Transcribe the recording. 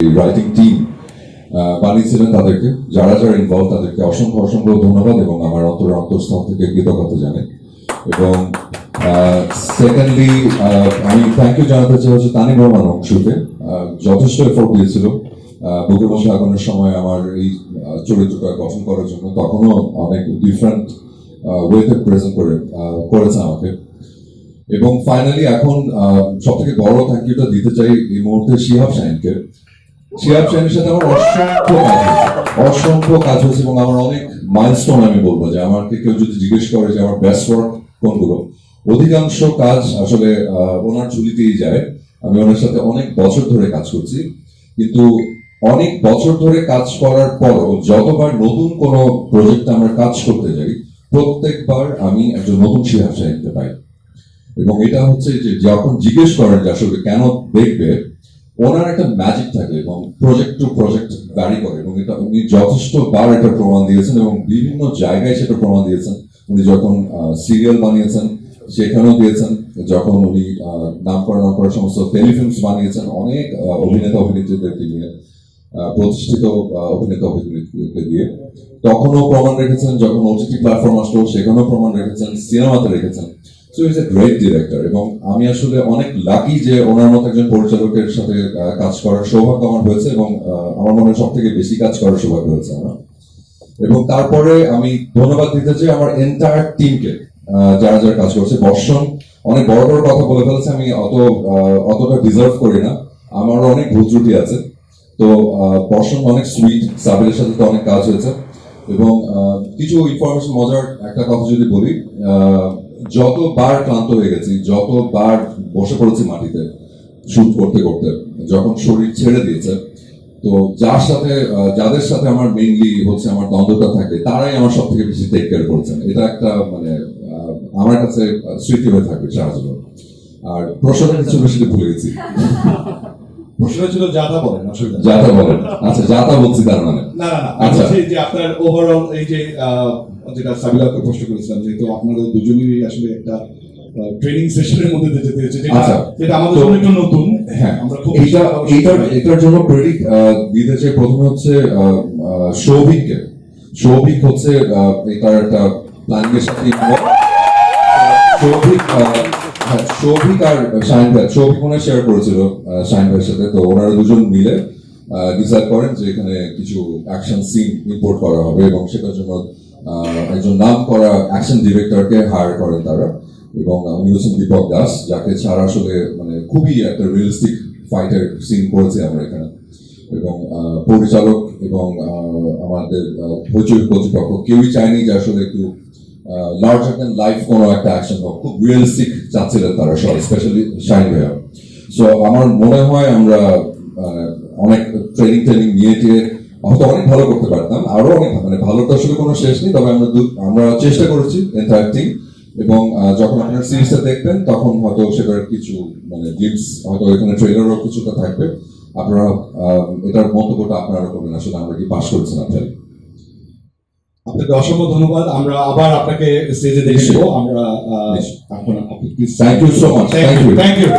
Writing team বানিয়েছিলেন তাদেরকে। যারা যারা ইনভলভ তাদেরকে অসংখ্য অসংখ্য ধন্যবাদ এবং আমার অন্তর অন্তঃস্থল থেকে কৃতজ্ঞতা জানাই। এবং সেকেন্ডলি আমি থ্যাংক ইউ জানাতে চাই হচ্ছে তানিম রহমান যথেষ্ট এফোর্ট দিয়েছিল। আগুনের সময় আমার এই চরিত্রটা গঠন করার জন্য। তখনও অনেক ডিফারেন্ট ওয়েতে প্রেজেন্ট করে করেছে আমাকে। এবং ফাইনালি এখন সব থেকে বড় থ্যাংক ইউটা দিতে চাই এই মুহূর্তে শিহাব শাহিনকে শিহাব সাথে আমার অসংখ্য কাজ অসংখ্য কাজ হয়েছে এবং আমার অনেক মাইলস্টোন আমি বলব যে আমাকে কেউ যদি জিজ্ঞেস করে যে আমার বেস্ট ওয়ার্ক কোনগুলো? অধিকাংশ কাজ আসলে ওনার ঝুলিতেই যায়। আমি ওনার সাথে অনেক বছর ধরে কাজ করছি। কিন্তু অনেক বছর ধরে কাজ করার পরও যতবার নতুন কোনো প্রজেক্টে আমরা কাজ করতে যাই প্রত্যেকবার আমি একজন নতুন শিহাব শাহিনকে পাই। এবং এটা হচ্ছে যে যখন জিজ্ঞেস করেন যে আসলে কেন দেখবে ওনার একটা ম্যাজিক থাকে এবং প্রজেক্ট টু প্রজেক্ট ভ্যারি করে এবং এটা উনি যথেষ্ট বার এটা প্রমাণ দিয়েছেন এবং বিভিন্ন জায়গায় সেটা প্রমাণ দিয়েছেন। উনি যখন সিরিয়াল বানিয়েছেন, সেখানেও দিয়েছেন যখন উনি নাম করা নাম করা সমস্ত টেলিফিল্মস বানিয়েছেন, অনেক অভিনেতা অভিনেত্রীদেরকে নিয়ে প্রতিষ্ঠিত অভিনেতা অভিনেত্রীদেরকে দিয়ে। তখনও প্রমাণ রেখেছেন, যখন ওটিটি প্ল্যাটফর্ম আসলো, সেখানেও প্রমাণ রেখেছেন, সিনেমাতে রেখেছেন। So is a great director এবং আমি আসলে অনেক লাকি যে ওনার মতো একজন পরিচালকের সাথে কাজ করার সৌভাগ্য আমার হয়েছে এবং আমার মনে সব থেকে বেশি কাজ করার সৌভাগ্য হয়েছে আমার। এবং তারপরে আমি ধন্যবাদ দিতে চাই আমার এন্টায়ার টিমকে যারা যারা কাজ করছে। বর্ষণ, অনেক বড় বড় কথা বলে ফেলেছে, আমি অত অতটা ডিজার্ভ করি না। আমারও অনেক ভুল ত্রুটি আছে। তো বর্ষণ অনেক সুইট সাবিরের সাথে তো অনেক কাজ হয়েছে। এবং কিছু ইনফরমেশন মজার একটা কথা যদি বলি যতবার ক্লান্ত হয়ে গেছি, যতবার বসে পড়েছি মাটিতে শুট করতে করতে, যখন শরীর ছেড়ে দিয়েছে, তো যার সাথে যাদের সাথে আমার মেইনলি হচ্ছে আমার দ্বন্দ্বটা থাকে, তারাই আমার সব থেকে বেশি টেক কেয়ার করেছেন। এটা একটা মানে আমার কাছে স্মৃতি হয়ে থাকবে সারা জীবন। আর প্রশ্নটা কিছু বেশি ভুলে গেছি। প্রশ্ন ছিল যাতা বলেন অসুবিধা যাতা বলেন। আচ্ছা যাতা বলছি তার মানে। না না না আচ্ছা। আচ্ছা যে আপনার ওভারঅল এই যে যেটা সাবিলাকে প্রশ্ন করেছিলাম যেহেতু আপনাদের দুজনেরই আসলে একটা ট্রেনিং সেশনের মধ্যে যেতে হয়েছে যেটা। আমাদের জন্য একটু নতুন। হ্যাঁ। এটার জন্য ক্রেডিট দিতে চাই প্রথমে হচ্ছে সৌভিককে। সৌভিক হচ্ছে এটার একটা সাথে সৌভিক হ্যাঁ, সৌভিক আর শাহিন ভাই সৌভিক মনে শেয়ার করেছিল শাহিন ভাইয়ের সাথে। তো ওনারা দুজন মিলে ডিসাইড করেন যে এখানে কিছু অ্যাকশন সিন ইম্পোর্ট করা হবে এবং সেটার জন্য একজন নাম করা অ্যাকশন ডিরেক্টরকে হায়ার করেন তারা এবং উনি হচ্ছেন দীপক দাস যাকে ছাড়া আসলে মানে খুবই একটা রিয়েলিস্টিক ফাইটার সিন করেছে আমরা এখানে। এবং পরিচালক এবং আমাদের হইচই কর্তৃপক্ষ কেউই চায়নি যে আসলে একটু লার্জার দ্যান লাইফ কোনো একটা অ্যাকশন হোক খুব রিয়েলিস্টিক চাচ্ছিলেন তারা সব স্পেশালি শাইন ভাইয়া। সো আমার মনে হয় আমরা আহ, অনেক ট্রেনিং ট্রেনিং নিয়ে টিয়ে হয়তো অনেক ভালো করতে পারতাম আরও অনেক মানে ভালো তো আসলে কোনো শেষ নেই তবে আমরা আমরা চেষ্টা করেছি এন্টায়ার টিম এবং যখন আপনার সিরিজটা দেখবেন তখন হয়তো সেটার কিছু মানে গ্লিপস হয়তো এখানে ট্রেলারও কিছুটা থাকবে। আপনারা এটার মন্তব্যটা আপনারা করবেন আসলে আমরা কি পাস করেছি ফেল আপনাকে অসংখ্য ধন্যবাদ। আমরা আবার আপনাকে স্টেজে দেখে আমরা এখন আপনি please Thank you so much. Thank you thank you